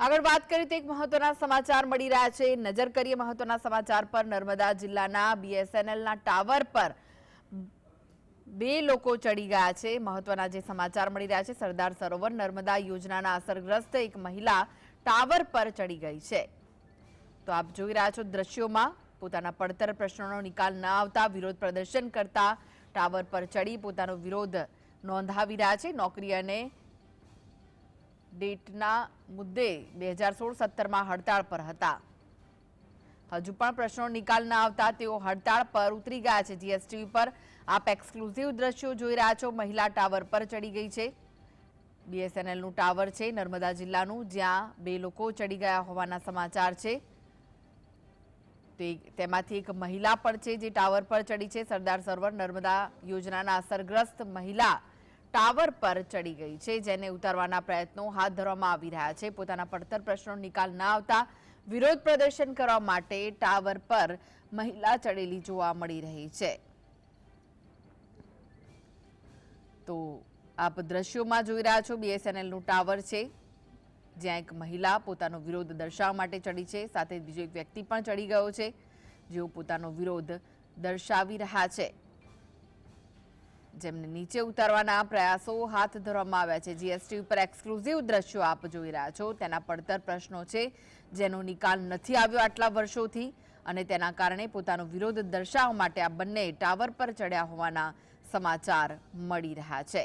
આગળ વાત કરીએ તો એક મહત્વના સમાચાર મળી રહ્યા છે. નજર કરીએ મહત્વના સમાચાર પર. નર્મદા જિલ્લાના બીએસએનએલના ટાવર પર બે લોકો ચડી ગયા છે. મહત્વના જે સમાચાર મળી રહ્યા છે, સરદાર સરોવર નર્મદા યોજનાના અસરગ્રસ્ત એક મહિલા ટાવર પર ચડી ગઈ છે. તો આપ જોઈ રહ્યા છો દ્રશ્યોમાં પોતાના પડતર પ્રશ્નોનો નિકાલ ન આવતા વિરોધ પ્રદર્શન કરતા ટાવર પર ચડી પોતાનો વિરોધ નોંધાવી રહ્યા છે. નોકરી અને ડેટના મુદ્દે બે હજાર સોળ સત્તરમાં હડતાળ પર હતા. હજુ પણ પ્રશ્નો નિકાલ ન આવતા તેઓ હડતાળ પર ઉતરી ગયા છે. જીએસટીવી પર આપ એક્સક્લુઝિવ દ્રશ્યો જોઈ રહ્યા છો. મહિલા ટાવર પર ચડી ગઈ છે. બીએસએનએલનું ટાવર છે. નર્મદા જિલ્લાનું, જ્યાં બે લોકો ચડી ગયા હોવાના સમાચાર છે. તેમાંથી એક મહિલા પણ છે જે ટાવર પર ચડી છે. સરદાર સરોવર નર્મદા યોજનાના અસરગ્રસ્ત મહિલા ટાવર પર ચડી ગઈ છે, જેને ઉતારવાના પ્રયત્નો હાથ ધરવામાં આવી રહ્યા છે. પોતાના પડતર પ્રશ્નોનો નિકાલ ના આવતા વિરોધ પ્રદર્શન કરવા માટે ટાવર પર મહિલા ચડેલી જોવા મળી રહી છે. તો આપ દ્રશ્યોમાં જોઈ રહ્યા છો, બીએસએનએલનું ટાવર છે, જ્યાં એક મહિલા પોતાનો વિરોધ દર્શાવવા માટે ચડી છે, સાથે બીજો એક વ્યક્તિ પણ ચડી ગયો છે, જેઓ પોતાનો વિરોધ દર્શાવી રહ્યા છે. જેમને નીચે ઉતારવાના પ્રયાસો હાથ ધરવામાં આવ્યા છે. જીએસટી ઉપર એક્સક્લુઝિવ દ્રશ્યો આપ જોઈ રહ્યા છો. તેના પડતર પ્રશ્નો છે. જેનો નિકાલ નથી આવ્યો આટલા વર્ષોથી અને તેના કારણે પોતાનો વિરોધ દર્શાવવા માટે આ બંને ટાવર પર ચડ્યા હોવાના સમાચાર મળી રહ્યા છે.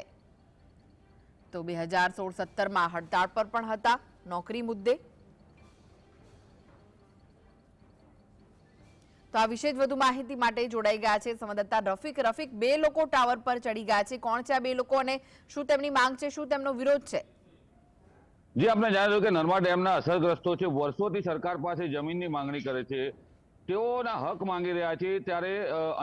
તો બે હજાર સોળ સત્તરમાં હડતાળ પર પણ હતા. નોકરી મુદ્દે તો આ વિશે જ વધુ માહિતી માટે જોડાઈ ગયા છે સંવાદદાતા રફીક. રફીક, બે લોકો ટાવર પર ચડી ગયા છે. કોણ છે આ બે લોકો અને શું તેમની માંગ છે, શું તેમનો વિરોધ છે? જે આપણે જાણ્યું કે નર્મદા ડેમના અસરગ્રસ્તો છે. વર્ષોથી સરકાર પાસે જમીનની માંગણી કરે છે. તેઓના હક માંગી રહ્યા છે. ત્યારે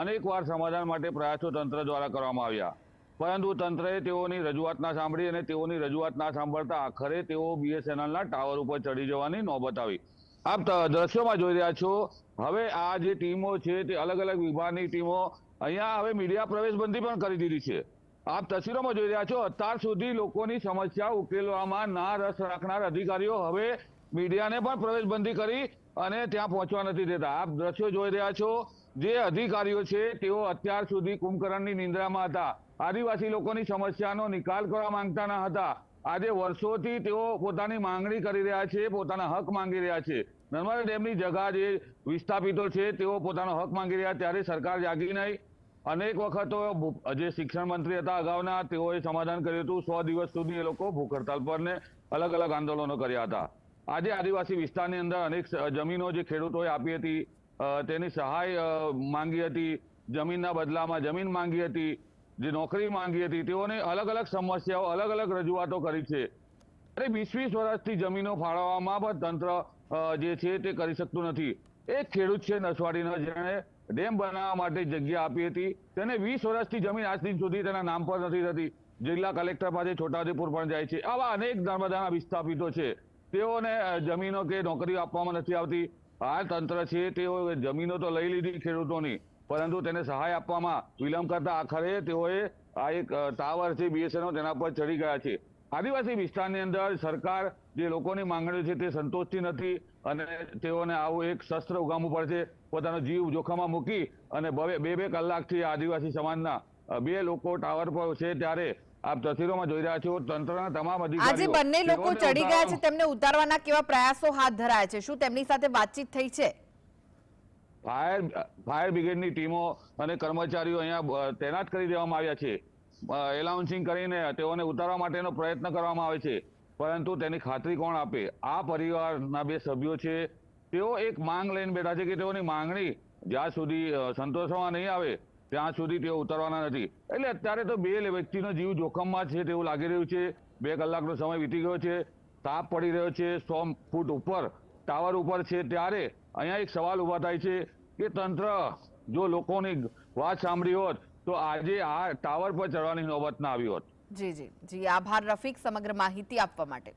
અનેકવાર સમાધાન માટે પ્રયાસો તંત્ર દ્વારા કરવામાં આવ્યા. પરંતુ તંત્રએ તેઓની રજૂઆત ના સાંભળી અને તેઓની રજૂઆત ના સાંભળતા આખરે તેઓ બીએસએનએલના ટાવર ઉપર ચડી જવાની નોબત આવી. આપ દ્રશ્યોમાં જોઈ રહ્યા છો. હવે આ જે ટીમો છે તે અલગ અલગ વિભાગની ટીમો અહીંયા હવે મીડિયા પ્રવેશબંધી પણ કરી દીધી છે. આપ તસવીરોમાં જોઈ રહ્યા છો, અત્યાર સુધી લોકોની સમસ્યા ઉકેલવામાં ના રસ રાખનાર અધિકારીઓ હવે મીડિયાને પણ પ્રવેશબંધી કરી અને ત્યાં પહોંચવા નથી દેતા. આપ દ્રશ્યો જોઈ રહ્યા છો, જે અધિકારીઓ છે તેઓ અત્યાર સુધી કુંભકરણની નિંદ્રામાં હતા. આદિવાસી લોકોની સમસ્યાનો નિકાલ કરવા માંગતા ન હતા. આજે વર્ષોથી તેઓ પોતાની માંગણી કરી રહ્યા છે, પોતાના હક માંગી રહ્યા છે. નર્મદા ડેમની જગા જે વિસ્થાપિતો છે, તેઓ પોતાનો હક માંગી રહ્યા ત્યારે સરકાર જાગી નહીં. અનેક વખતો જે શિક્ષણ મંત્રી હતા અગાઉના, તેઓએ સમાધાન કર્યું હતું. સો દિવસ સુધી એ લોકો ભૂખ હડતાલ પર ને અલગ અલગ આંદોલનો કર્યા હતા. આજે આદિવાસી વિસ્તારની અંદર અનેક જમીનો જે ખેડૂતોએ આપી હતી તેની સહાય માંગી હતી. જમીનના બદલામાં જમીન માંગી હતી. જે નોકરી માંગી હતી, તેઓને અલગ અલગ સમસ્યાઓ અલગ અલગ રજૂઆતો કરી છે. અરે વીસ વીસ વર્ષથી જમીનો ફાળવવામાં પણ તંત્ર જે છે તે કરી શકતું નથી. એક ખેડૂત છે નસવાડીનો, જેણે ડેમ બનાવવા માટે જગ્યા આપી હતી. તેને વીસ વર્ષથી જમીન આજ દિન સુધી તેના નામ પર નથી થતી. જિલ્લા કલેક્ટર પાસે છોટાઉદેપુર પણ જાય છે. આવા અનેક નર્મદાના વિસ્થાપિતો છે. તેઓને જમીનો કે નોકરીઓ આપવામાં નથી આવતી. આ તંત્ર છે તેઓ જમીનો તો લઈ લીધી ખેડૂતોની. પરંતુ તેને સહાય આપવામાં વિલંબ કરતા આખરે તેઓએ આ એક ટાવર છે બીએસએનએલ તેના પર ચડી ગયા છે. આદિવાસી વિસ્તારની અંદર સરકાર જે લોકોની માંગણીઓ છે તે સંતોષતી નથી અને તેઓને આવું એક શસ્ત્ર ઉગામવું પડશે પોતાનો જીવ જોખમમાં મૂકી અને બે બે કલાકથી આદિવાસી સમાજના બે લોકો ટાવર પર છે ત્યારે આપ તસવીરોમાં જોઈ રહ્યા છો તંત્રના તમામ આજે અધિકારીઓ બંને લોકો ચડી ગયા છે તેમને ઉતારવાના કેવા પ્રયાસો હાથ ધરાયા છે? શું તેમની સાથે વાતચીત થઈ છે? ફાયર ફાયર બ્રિગેડની ટીમો અને કર્મચારીઓ અહીંયા તૈનાત કરી દેવામાં આવ્યા છે. એલાઉન્સિંગ કરીને તેઓને ઉતારવા માટેનો પ્રયત્ન કરવામાં આવે છે. પરંતુ તેની ખાતરી કોણ આપે? આ પરિવારના બે સભ્યો છે. તેઓ એક માંગ લઈને બેઠા છે કે તેઓની માંગણી જ્યાં સુધી સંતોષવા નહીં આવે, ત્યાં સુધી તેઓ ઉતરવાના નથી. એટલે અત્યારે તો બે વ્યક્તિનો જીવ જોખમમાં છે તેવું લાગી રહ્યું છે. બે કલાકનો સમય વીતી ગયો છે. તાપ પડી રહ્યો છે. સો ફૂટ ઉપર, ટાવર ઉપર છે. ત્યારે અહીંયા એક સવાલ ઊભા થાય છે કે તંત્ર, જો લોકોની વાત સાંભળી હોત, તો આજે આ ટાવર પર ચડવાની નોબત ના આવી હોત. જી જી. જી, આભાર રફીક સમગ્ર માહિતી આપવા માટે.